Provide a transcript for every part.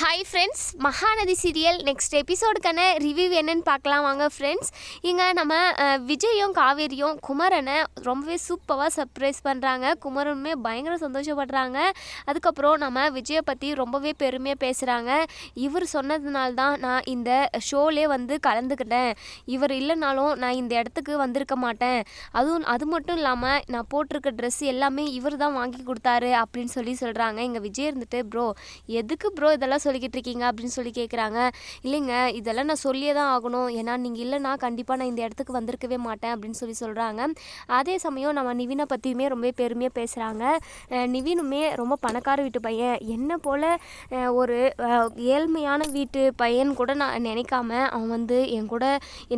Hi friends Mahanadi serial next எபிசோடுக்கான review என்னன்னு பார்க்கலாம். வாங்க ஃப்ரெண்ட்ஸ் இங்கே நம்ம விஜயும் காவேரியும் குமரனை ரொம்பவே சூப்பராக சர்ப்ரைஸ் பண்ணுறாங்க குமரனுமே பயங்கர சந்தோஷப்படுறாங்க. அதுக்கப்புறம் நம்ம விஜயை பற்றி ரொம்பவே பெருமையாக பேசுகிறாங்க இவர் சொன்னதுனால தான் நான் இந்த ஷோலே வந்து கலந்துக்கிட்டேன். இவர் இல்லைனாலும் நான் இந்த இடத்துக்கு வந்திருக்க மாட்டேன். அதுவும் அது மட்டும் இல்லாமல் நான் போட்டிருக்க ட்ரெஸ் எல்லாமே இவர் தான் வாங்கி கொடுத்தாரு அப்படின்னு சொல்லி சொல்கிறாங்க இங்கே விஜய் இருந்துட்டு ப்ரோ எதுக்கு ப்ரோ இதெல்லாம் சொல்லிக்கிட்டு இருக்கீங்க அப்படின்னு சொல்லி கேட்குறாங்க இல்லைங்க இதெல்லாம் நான் சொல்லியே தான் ஆகணும். ஏன்னா நீங்கள் இல்லைனா கண்டிப்பாக நான் இந்த இடத்துக்கு வந்திருக்கவே மாட்டேன் அப்படின்னு சொல்லி சொல்கிறாங்க அதே சமயம் நம்ம நிவினை பற்றியுமே ரொம்ப பெருமையாக பேசுகிறாங்க நிவினுமே ரொம்ப பணக்கார வீட்டு பையன். என்ன போல் ஒரு ஏழ்மையான வீட்டு பையன் கூட நான் நினைக்காம அவன் வந்து என் கூட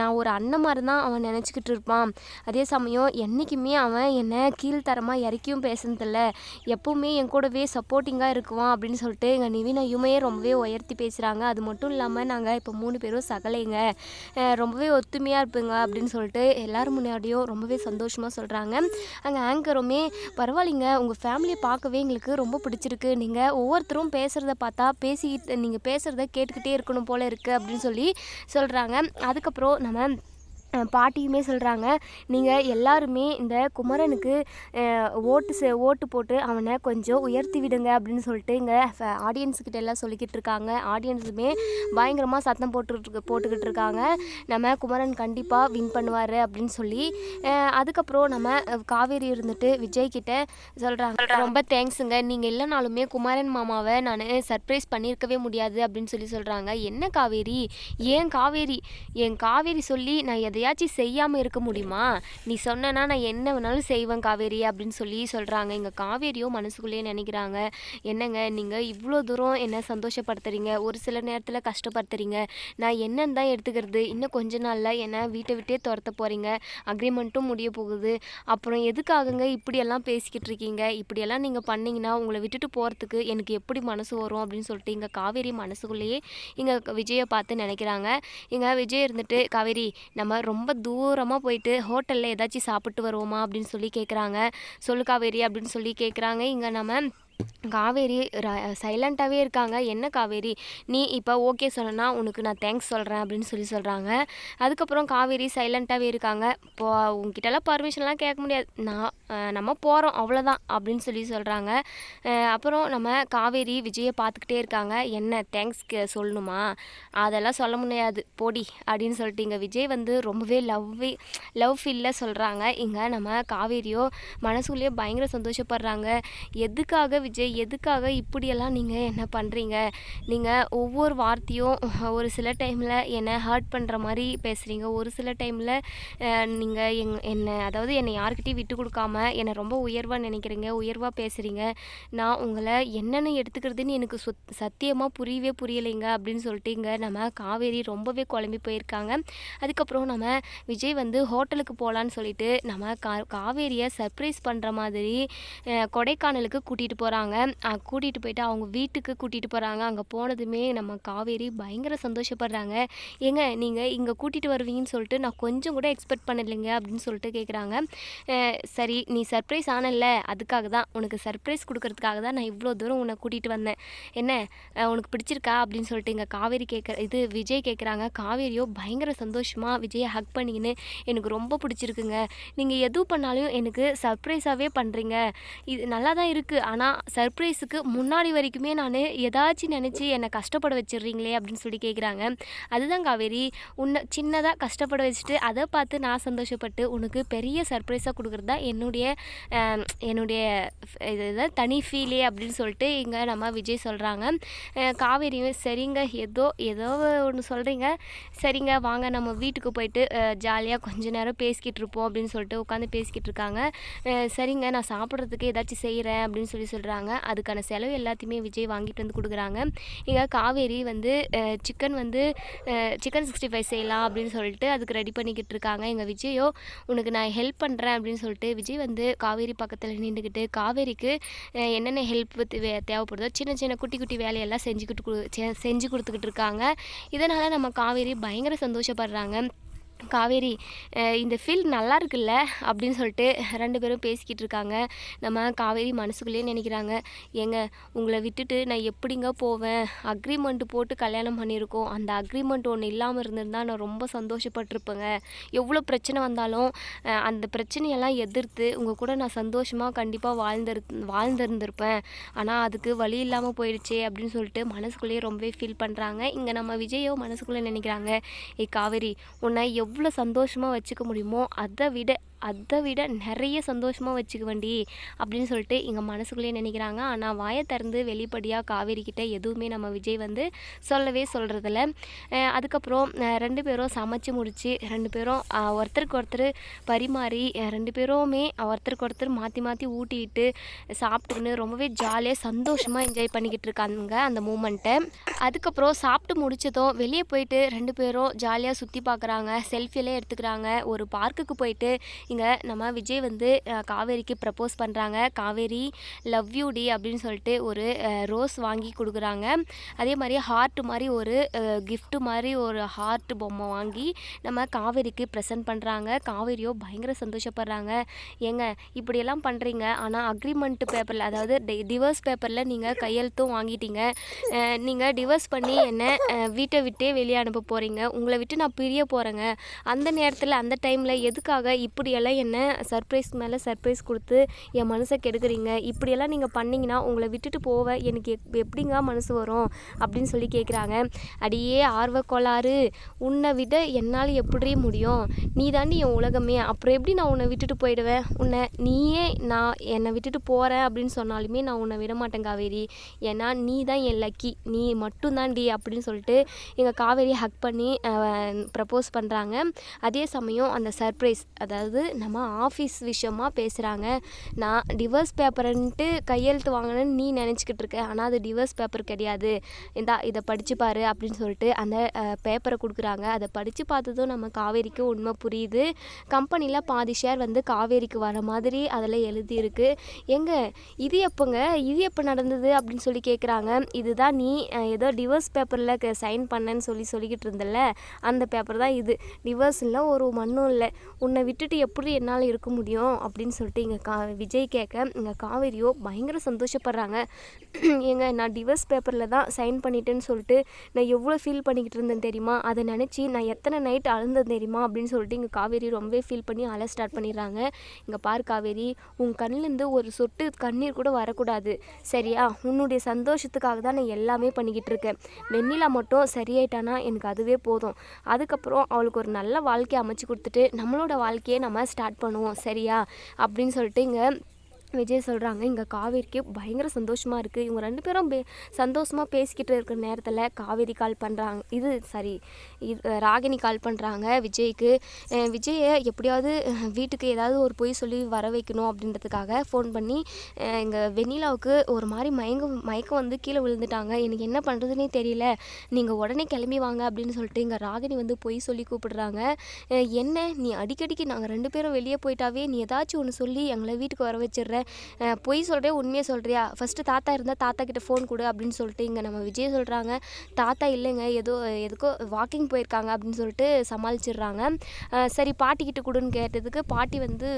நான் ஒரு அண்ணன் மாதிரி தான் அவன் நினச்சிக்கிட்டு இருப்பான். அதே சமயம் என்றைக்குமே அவன் என்னை கீழ்த்தரமாக இறக்கியும் பேசுனதில்ல. எப்போவுமே என் கூடவே சப்போர்ட்டிங்காக இருக்குவான் அப்படின்னு சொல்லிட்டு எங்கள் நிவினையுமே ரொம்ப ரொம்பவே உயர்த்தி பேசுகிறாங்க அது மட்டும் இல்லாமல் நாங்கள் இப்போ மூணு பேரும் சகலைங்க. ரொம்பவே ஒத்துமையாக இருப்பீங்க அப்படின்னு சொல்லிட்டு எல்லோரும் முன்னாடியும் ரொம்பவே சந்தோஷமாக சொல்கிறாங்க அங்கே ஆங்கருமே பரவாயில்லைங்க உங்கள் ஃபேமிலியை பார்க்கவே எங்களுக்கு ரொம்ப பிடிச்சிருக்கு. நீங்கள் ஒவ்வொருத்தரும் பேசுகிறத பார்த்தா பேசிக்கிட்டு நீங்கள் பேசுகிறத கேட்டுக்கிட்டே இருக்கணும் போல் இருக்குது அப்படின்னு சொல்லி சொல்கிறாங்க அதுக்கப்புறம் நம்ம பாட்டியுமே சொல்கிறாங்க நீங்கள் எல்லாருமே இந்த குமரனுக்கு ஓட்டு செ ஓட்டு போட்டு அவனை கொஞ்சம் உயர்த்தி விடுங்க அப்படின்னு சொல்லிட்டு இங்கே ஆடியன்ஸுக்கிட்ட எல்லாம் சொல்லிக்கிட்டு இருக்காங்க. ஆடியன்ஸுமே பயங்கரமாக சத்தம் போட்டுட்டு போட்டுக்கிட்டு இருக்காங்க. நம்ம குமரன் கண்டிப்பாக வின் பண்ணுவார் அப்படின்னு சொல்லி அதுக்கப்புறம் நம்ம காவேரி இருந்துட்டு விஜய் கிட்ட சொல்கிறாங்க ரொம்ப தேங்க்ஸுங்க நீங்கள் இல்லைனாலுமே குமரன் மாமாவை நான் சர்ப்ரைஸ் பண்ணியிருக்கவே முடியாது அப்படின்னு சொல்லி சொல்கிறாங்க என்ன காவேரி? ஏன் காவேரி? என் காவேரி சொல்லி நான் எதையாச்சும் செய்யாமல் இருக்க முடியுமா? நீ சொன்னனா நான் என்ன வேணாலும் செய்வேன் காவேரி அப்படின்னு சொல்லி சொல்கிறாங்க இங்கே காவேரியோ மனசுக்குள்ளேயே நினைக்கிறாங்க. என்னங்க நீங்கள் இவ்வளோ தூரம் என்ன சந்தோஷப்படுத்துறீங்க? ஒரு சில நேரத்தில் கஷ்டப்படுத்துறீங்க. நான் என்னன்னு தான் எடுத்துக்கிறது. இன்னும் கொஞ்ச நாளில் என்னை வீட்டை விட்டே துரத்த போகிறீங்க அக்ரிமெண்ட்டும் முடிய போகுது. அப்புறம் எதுக்காகங்க இப்படியெல்லாம் பேசிக்கிட்டு இருக்கீங்க? இப்படியெல்லாம் நீங்கள் பண்ணீங்கன்னா உங்களை விட்டுட்டு போகிறதுக்கு எனக்கு எப்படி மனசு வரும் அப்படின்னு சொல்லிட்டு இங்கே காவேரி மனசுக்குள்ளேயே இங்கே விஜயை பார்த்து நினைக்கிறாங்க. இங்கே விஜய் இருந்துட்டு காவேரி நம்ம ரொம்ப தூரமாக போயிட்டு ஹோட்டலில் ஏதாச்சும் சாப்பிட்டு வருவோமா அப்படின்னு சொல்லி கேட்குறாங்க சொல்லுக்காவேரி அப்படின்னு சொல்லி கேட்குறாங்க இங்கே நம்ம காவேரி சைலண்ட்டாகவே இருக்காங்க. என்ன காவேரி? நீ இப்போ ஓகே சொன்னா உனக்கு நான் தேங்க்ஸ் சொல்கிறேன் அப்படின்னு சொல்லி சொல்கிறாங்க அதுக்கப்புறம் காவேரி சைலண்ட்டாகவே இருக்காங்க. இப்போ உங்ககிட்டலாம் பர்மிஷன்லாம் கேட்க முடியாது. நான் நம்ம போகிறோம் அவ்வளோதான் அப்படின்னு சொல்லி சொல்கிறாங்க அப்புறம் நம்ம காவேரி விஜயை பார்த்துக்கிட்டே இருக்காங்க. என்ன தேங்க்ஸ் சொல்லணுமா? அதெல்லாம் சொல்ல முடியாது. போடி அப்படின்னு சொல்லிட்டு இங்கே விஜய் வந்து ரொம்பவே லவ்வே லவ் ஃபீலில் சொல்கிறாங்க இங்கே நம்ம காவேரியோ மனசுக்குள்ளேயே பயங்கர சந்தோஷப்படுறாங்க. எதுக்காக விஜய் எதுக்காக இப்படியெல்லாம் நீங்கள் என்ன பண்ணுறீங்க நீங்கள் ஒவ்வொரு வார்த்தையும் ஒரு சில டைமில் என்னை ஹர்ட் பண்ணுற மாதிரி பேசுகிறீங்க ஒரு சில டைமில் நீங்கள் எங் என்னை அதாவது என்னை யாருக்கிட்டையும் விட்டு கொடுக்காம என்னை ரொம்ப உயர்வாக நினைக்கிறீங்க உயர்வாக பேசுகிறீங்க நான் உங்களை என்னென்னு எடுத்துக்கிறதுன்னு எனக்கு சுத் சத்தியமாக புரியவே புரியலைங்க அப்படின்னு சொல்லிட்டு இங்கே நம்ம காவேரி ரொம்பவே குழம்பி போயிருக்காங்க. அதுக்கப்புறம் நம்ம விஜய் வந்து ஹோட்டலுக்கு போகலான்னு சொல்லிட்டு நம்ம கா காவேரியை சர்ப்ரைஸ் பண்ணுற மாதிரி கொடைக்கானலுக்கு கூட்டிகிட்டு போகிறாங்க கூட்டிகிட்டு போயிட்டு அவங்க வீட்டுக்கு கூட்டிகிட்டு போகிறாங்க அங்கே போனதுமே நம்ம காவேரி பயங்கர சந்தோஷப்படுறாங்க. ஏங்க நீங்கள் இங்கே கூட்டிகிட்டு வருவீங்கன்னு சொல்லிட்டு நான் கொஞ்சம் கூட எக்ஸ்பெக்ட் பண்ணலைங்க அப்படின்னு சொல்லிட்டு கேட்குறாங்க சரி நீ சர்ப்ரைஸ் ஆனல்ல. அதுக்காக தான் உனக்கு சர்ப்ரைஸ் கொடுக்கறதுக்காக தான் நான் இவ்வளோ தூரம் உன்னை கூட்டிகிட்டு வந்தேன். என்ன உனக்கு பிடிச்சிருக்கா அப்படின்னு சொல்லிட்டு இங்கே காவேரி கேட்குற இது விஜய் கேட்குறாங்க காவேரியோ பயங்கர சந்தோஷமாக விஜயை ஹக் பண்ணிக்கின்னு எனக்கு ரொம்ப பிடிச்சிருக்குங்க. நீங்கள் எது பண்ணாலும் எனக்கு சர்ப்ரைஸாகவே பண்ணுறீங்க இது நல்லா தான் இருக்குது ஆனால் சர்ப்ரைஸுக்கு முன்னாடி வரைக்குமே நான் ஏதாச்சும் நினச்சி என்னை கஷ்டப்பட வச்சிடுறீங்களே அப்படின்னு சொல்லி கேட்குறாங்க அதுதான் காவேரி உன்னை சின்னதாக கஷ்டப்பட வச்சுட்டு அதை பார்த்து நான் சந்தோஷப்பட்டு உனக்கு பெரிய சர்ப்ரைஸாக கொடுக்குறது தான் என்னுடைய என்னுடைய இது தனி ஃபீலே அப்படின்னு சொல்லிட்டு இங்கே நம்ம விஜய் சொல்கிறாங்க காவேரியும் சரிங்க ஏதோ ஏதோ ஒன்று சொல்கிறீங்க சரிங்க வாங்க நம்ம வீட்டுக்கு போயிட்டு ஜாலியாக கொஞ்ச நேரம் பேசிக்கிட்டு இருப்போம் அப்படின்னு சொல்லிட்டு உட்காந்து பேசிக்கிட்டு இருக்காங்க. சரிங்க நான் சாப்பிட்றதுக்கு ஏதாச்சும் செய்கிறேன் அப்படின்னு சொல்லி சொல்கிறாங்க அதுக்கான செலவு எல்லாத்தையுமே விஜய் வாங்கிட்டு வந்து கொடுக்குறாங்க. இங்கே காவேரி வந்து சிக்கன் வந்து சிக்கன் சிக்ஸ்டி ஃபைவ் செய்யலாம் அப்படின்னு சொல்லிட்டு அதுக்கு ரெடி பண்ணிக்கிட்டு இருக்காங்க. எங்கள் விஜயோ உனக்கு நான் ஹெல்ப் பண்ணுறேன் அப்படின்னு சொல்லிட்டு விஜய் வந்து காவேரி பக்கத்தில் நின்றுக்கிட்டு காவேரிக்கு என்னென்ன ஹெல்ப் தேவைப்படுதோ சின்ன சின்ன குட்டி குட்டி வேலையெல்லாம் செஞ்சுக்கிட்டு செ- செஞ்சு கொடுத்துக்கிட்டு இருக்காங்க. இதனால் நம்ம காவேரி பயங்கர சந்தோஷப்படுறாங்க. காவேரி இந்த ஃபீல் நல்லா இருக்குல்ல அப்படின்னு சொல்லிட்டு ரெண்டு பேரும் பேசிக்கிட்டு இருக்காங்க நம்ம காவேரி மனசுக்குள்ளேயே நினைக்கிறாங்க. ஏங்க உங்களை விட்டுட்டு நான் எப்படிங்க போவேன்? அக்ரிமெண்ட் போட்டு கல்யாணம் பண்ணியிருக்கோம். அந்த அக்ரிமெண்ட் ஒன்று இல்லாமல் இருந்திருந்தா நான் ரொம்ப சந்தோஷப்பட்டிருப்பேங்க. எவ்வளோ பிரச்சனை வந்தாலும் அந்த பிரச்சனையெல்லாம் எதிர்த்து உங்கள் கூட நான் சந்தோஷமாக கண்டிப்பாக வாழ்ந்திரு வாழ்ந்திருந்திருப்பேன். ஆனால் அதுக்கு வழி இல்லாமல் போயிடுச்சே அப்படின்னு சொல்லிட்டு மனசுக்குள்ளேயே ரொம்பவே ஃபீல் பண்ணுறாங்க இங்கே நம்ம விஜயோ மனசுக்குள்ளே நினைக்கிறாங்க. ஏ காவேரி உன்னை எவ்வளோ சந்தோஷமாக வச்சுக்க முடியுமோ அதை விட அதை விட நிறைய சந்தோஷமாக வச்சுக்குவேண்டி அப்படின்னு சொல்லிட்டு எங்கள் மனசுக்குள்ளேயே நினைக்கிறாங்க. ஆனால் வாயை திறந்து வெளிப்படையாக காவேரிக்கிட்ட எதுவுமே நம்ம விஜய் வந்து சொல்லவே சொல்கிறதில்ல அதுக்கப்புறம் ரெண்டு பேரும் சமைச்சு முடித்து ரெண்டு பேரும் ஒருத்தருக்கு ஒருத்தர் பரிமாறி ரெண்டு பேருமே ஒருத்தருக்கு ஒருத்தர் மாற்றி மாற்றி ஊட்டிட்டு சாப்பிட்டுக்கின்னு ரொம்பவே ஜாலியாக சந்தோஷமாக என்ஜாய் பண்ணிக்கிட்டு இருக்காங்க அந்த மூமெண்ட்டை அதுக்கப்புறம் சாப்பிட்டு முடிச்சதும் வெளியே போயிட்டு ரெண்டு பேரும் ஜாலியாக சுற்றி பார்க்குறாங்க செல்ஃபியெல்லாம் எடுத்துக்கிறாங்க. ஒரு பார்க்குக்கு போயிட்டு இங்கே நம்ம விஜய் வந்து காவேரிக்கு ப்ரப்போஸ் பண்ணுறாங்க காவேரி லவ் யூ டி அப்படின்னு சொல்லிட்டு ஒரு ரோஸ் வாங்கி கொடுக்குறாங்க. அதே மாதிரி ஹார்ட் மாதிரி ஒரு கிஃப்ட்டு மாதிரி ஒரு ஹார்ட் பொம்மை வாங்கி நம்ம காவேரிக்கு ப்ரெசென்ட் பண்ணுறாங்க காவேரியோ பயங்கர சந்தோஷப்படுறாங்க. ஏங்க இப்படியெல்லாம் பண்ணுறீங்க ஆனால் அக்ரிமெண்ட் பேப்பரில் அதாவது டிவோர்ஸ் பேப்பரில் நீங்கள் கையெழுத்தும் வாங்கிட்டீங்க. நீங்கள் டிவோர்ஸ் பண்ணி என்னை வீட்டை விட்டே வெளியே அனுப்ப போகிறீங்க உங்களை விட்டு நான் பிரிய போகிறேங்க அந்த நேரத்தில் அந்த டைமில் எதுக்காக இப்படி இப்படியெல்லாம் என்ன சர்ப்ரைஸ் மேலே சர்ப்ரைஸ் கொடுத்து என் மனசை கெடுக்குறீங்க? இப்படியெல்லாம் நீங்கள் பண்ணிங்கன்னா உங்களை விட்டுட்டு போவேன் எனக்கு எப் எப்படிங்க மனசு வரும்? அப்படின்னு சொல்லி கேட்குறாங்க அடியே ஆர்வ கோளாறு. உன்னை விட என்னால் எப்படி முடியும்? நீ தாண்டி என் உலகமே. அப்புறம் எப்படி நான் உன்னை விட்டுட்டு போயிடுவேன் உன்னை நீயே நான் என்னை விட்டுட்டு போகிறேன் அப்படின்னு சொன்னாலுமே நான் உன்னை விட மாட்டேன் காவேரி. ஏன்னா நீ தான் என் லக்கி நீ மட்டும்தான்டி அப்படின்னு சொல்லிட்டு எங்கள் காவேரி ஹக் பண்ணி ப்ரப்போஸ் பண்ணுறாங்க அதே சமயம் அந்த சர்ப்ரைஸ் அதாவது நம்ம ஆஃபீஸ் விஷயமா பேசுகிறாங்க நான் டிவர்ஸ் பேப்பர்ன்ட்டு கையெழுத்து வாங்கினேன்னு நீ நினச்சிக்கிட்டு இருக்க. ஆனால் அது டிவர்ஸ் பேப்பர் கிடையாது. இந்தா இதை படிச்சு பாரு அப்படின்னு சொல்லிட்டு அந்த பேப்பரை கொடுக்குறாங்க. அதை படித்து பார்த்ததும் நம்ம காவேரிக்கு உண்மை புரியுது. கம்பெனியில் பாதி ஷேர் வந்து காவேரிக்கு வர மாதிரி அதில் எழுதியிருக்கு. எங்க? இது எப்போங்க? இது எப்போ நடந்தது அப்படின்னு சொல்லி கேட்குறாங்க இதுதான் நீ ஏதோ டிவோர்ஸ் பேப்பரில் சைன் பண்ணேன்னு சொல்லி சொல்லிக்கிட்டு இருந்தல்ல? அந்த பேப்பர் தான் இது. டிவர்ஸ் இல்லை ஒரு மண்ணும் இல்லை. உன்னை விட்டுட்டு எப்படி என்னால் இருக்க முடியும் அப்படின்னு சொல்லிட்டு இங்கே கா விஜய் கேட்க இங்கே காவேரியோ பயங்கர சந்தோஷப்படுறாங்க. ஏங்க நான் டிவர்ஸ் பேப்பரில் தான் சைன் பண்ணிட்டேன்னு சொல்லிட்டு நான் எவ்வளோ ஃபீல் பண்ணிக்கிட்டு இருந்தேன் தெரியுமா? அதை நினச்சி நான் எத்தனை நைட் அழுந்தேன் தெரியுமா? அப்படின்னு சொல்லிட்டு இங்கே காவேரி ரொம்பவே ஃபீல் பண்ணி அழ ஸ்டார்ட் பண்ணிடுறாங்க. இங்கே பார் காவேரி உன் கண்ணிலேருந்து ஒரு சொட்டு கண்ணீர் கூட வரக்கூடாது. சரியா? உன்னுடைய சந்தோஷத்துக்காக தான் நான் எல்லாமே பண்ணிக்கிட்டு இருக்கேன். வெண்ணிலா மட்டும் சரியாயிட்டானா எனக்கு அதுவே போதும். அதுக்கப்புறம் அவளுக்கு ஒரு நல்ல வாழ்க்கையை அமைச்சு கொடுத்துட்டு நம்மளோட வாழ்க்கையை நம்ம ஸ்டார்ட் பண்ணுவோம் சரியா? அப்படின்னு சொல்லிட்டு இங்கே விஜய் சொல்கிறாங்க இங்கே காவேரிக்கு பயங்கர சந்தோஷமாக இருக்குது இவங்க ரெண்டு பேரும் பே சந்தோஷமாக பேசிக்கிட்டு இருக்கிற நேரத்தில் காவேரி கால் பண்ணுறாங்க இது சாரி இது ராகினி கால் பண்ணுறாங்க விஜய்க்கு. விஜயை எப்படியாவது வீட்டுக்கு ஏதாவது ஒரு பொய் சொல்லி வர வைக்கணும் அப்படின்றதுக்காக ஃபோன் பண்ணி எங்கள் வெண்ணிலாவுக்கு ஒரு மாதிரி மயங்க மயக்கம் வந்து கீழே விழுந்துட்டாங்க. எனக்கு என்ன பண்ணுறதுனே தெரியல. நீங்கள் உடனே கிளம்பி வாங்க அப்படின்னு சொல்லிட்டு இங்கே ராகினி வந்து பொய் சொல்லி கூப்பிடுறாங்க. என்ன நீ அடிக்கடிக்கு நாங்கள் ரெண்டு பேரும் வெளியே போயிட்டாவே நீ ஏதாச்சும் ஒன்று சொல்லி எங்களை வீட்டுக்கு வர வச்சிடுற. சொல்கிறேன் பொய் சொல்கிறேன் உண்மையை சொல்கிறியா ஃபஸ்ட்டு தாத்தா இருந்தால் தாத்தா கிட்டே ஃபோன் கொடு அப்படின்னு சொல்லிட்டு இங்கே நம்ம விஜய் சொல்கிறாங்க தாத்தா இல்லைங்க ஏதோ எதுக்கோ வாக்கிங் போயிருக்காங்க அப்படின்னு சொல்லிட்டு சமாளிச்சிடுறாங்க. சரி பாட்டிக்கிட்ட கொடுன்னு கேட்டதுக்கு பாட்டி வந்து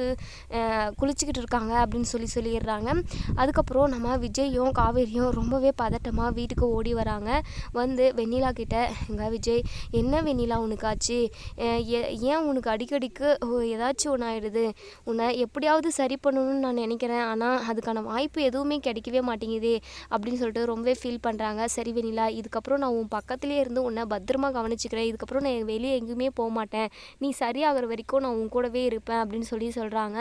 குளிச்சுக்கிட்டு இருக்காங்க அப்படின்னு சொல்லி சொல்லிடுறாங்க. அதுக்கப்புறம் நம்ம விஜயும் காவேரியும் ரொம்பவே பதட்டமாக வீட்டுக்கு ஓடி வராங்க. வந்து வெண்ணிலா கிட்ட எங்க விஜய் என்ன வெண்ணிலா உனக்கு ஆச்சு? ஏ- ஏன் உனக்கு அடிக்கடிக்கு ஓ, ஏதாச்சும் ஒன்று ஆயிடுது. உன்னை எப்படியாவது சரி பண்ணணும்னு நான் நினைக்கிறேன். ஆனால் அதுக்கான வாய்ப்பு எதுவுமே கிடைக்கவே மாட்டேங்குதே அப்படின்னு சொல்லிட்டு ரொம்பவே ஃபீல் பண்ணுறாங்க சரி வெண்ணிலா இதுக்கப்புறம் நான் உன் பக்கத்துலேயே இருந்து உன்னை பத்திரமா கவனிச்சுக்கிறேன். இதுக்கப்புறம் நான் வெளியே எங்கேயுமே போக மாட்டேன். நீ சரியாகிற வரைக்கும் நான் உன் கூடவே இருப்பேன் அப்படின்னு சொல்லி சொல்கிறாங்க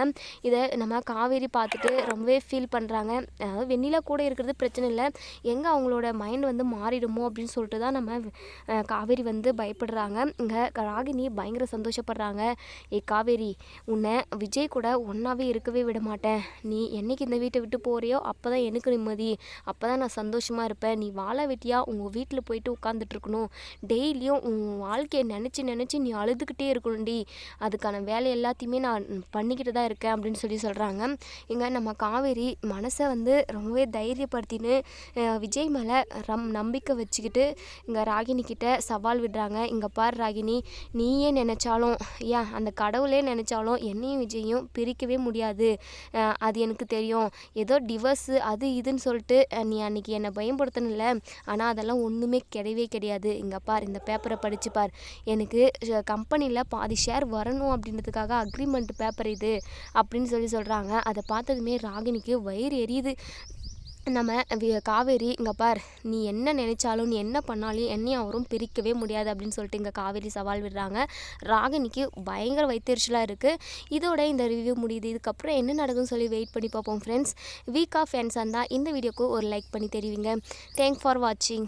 இதை நம்ம காவேரி பார்த்துட்டு ரொம்பவே ஃபீல் பண்ணுறாங்க அதாவது வெண்ணிலா கூட இருக்கிறது பிரச்சனை இல்லை. எங்கே அவங்களோட மைண்ட் வந்து மாறிடுமோ அப்படின்னு சொல்லிட்டு தான் நம்ம காவேரி வந்து பயப்படுறாங்க. இங்கே ராகினி பயங்கர சந்தோஷப்படுறாங்க. ஏ காவேரி உன்னை விஜய் கூட ஒன்றாவே இருக்கவே விட மாட்டேன். நீ நீ என்னைக்கு இந்த வீட்டை விட்டு போகிறியோ அப்போ தான் எனக்கு நிம்மதி. அப்போ தான் நான் சந்தோஷமாக இருப்பேன். நீ வாழ விட்டியா? உங்கள் வீட்டில் போயிட்டு உட்காந்துட்ருக்கணும் டெய்லியும் உன் வாழ்க்கையை நினச்சி நினச்சி நீ அழுதுகிட்டே இருக்கணும்டி. அதுக்கான வேலை எல்லாத்தையுமே நான் பண்ணிக்கிட்டு தான் இருக்கேன் அப்படின்னு சொல்லி சொல்கிறாங்க இங்கே நம்ம காவேரி மனசை வந்து ரொம்பவே தைரியப்படுத்தின்னு விஜய் மேலே ரம் நம்பிக்கை வச்சுக்கிட்டு இங்கே ராகினிக்கிட்ட சவால் விடுறாங்க. இங்கே பார் ராகினி நீயே நினச்சாலும் ஏன் அந்த கடவுளே நினச்சாலும் என்னையும் விஜயும் பிரிக்கவே முடியாது. அது எனக்கு தெரியும். ஏதோ டிவர்ஸு அது இதுன்னு சொல்லிட்டு நீ அன்னைக்கு என்னை பயன்படுத்தணும்ல ஆனால் அதெல்லாம் ஒன்றுமே கிடையவே கிடையாது. இங்கே பார் இந்த பேப்பரை படிச்சு பார். எனக்கு கம்பெனியில் பாதி ஷேர் வரணும் அப்படின்றதுக்காக அக்ரிமெண்ட் பேப்பர் இது அப்படின்னு சொல்லி சொல்கிறாங்க அதை பார்த்ததுமே ராகினிக்கு வயிறு எரியுது. நம்ம காவேரி இங்கே பார் நீ என்ன நினைச்சாலும் நீ என்ன பண்ணாலும் என்னையும் அவரும் பிரிக்கவே முடியாது அப்படின்னு சொல்லிட்டு இங்கே காவேரி சவால் விடுறாங்க. ராகினிக்கு பயங்கர வைத்தறிச்சலாக இருக்குது இதோட இந்த ரிவ்யூ முடியுது. இதுக்கப்புறம் என்ன நடக்கும்னு சொல்லி வெயிட் பண்ணி பார்ப்போம் ஃப்ரெண்ட்ஸ் வீக் ஆஃப் ஃபேன்ஸாக இருந்தால் இந்த வீடியோக்கு ஒரு லைக் பண்ணி தெரிவிங்க. தேங்க் ஃபார் வாட்சிங்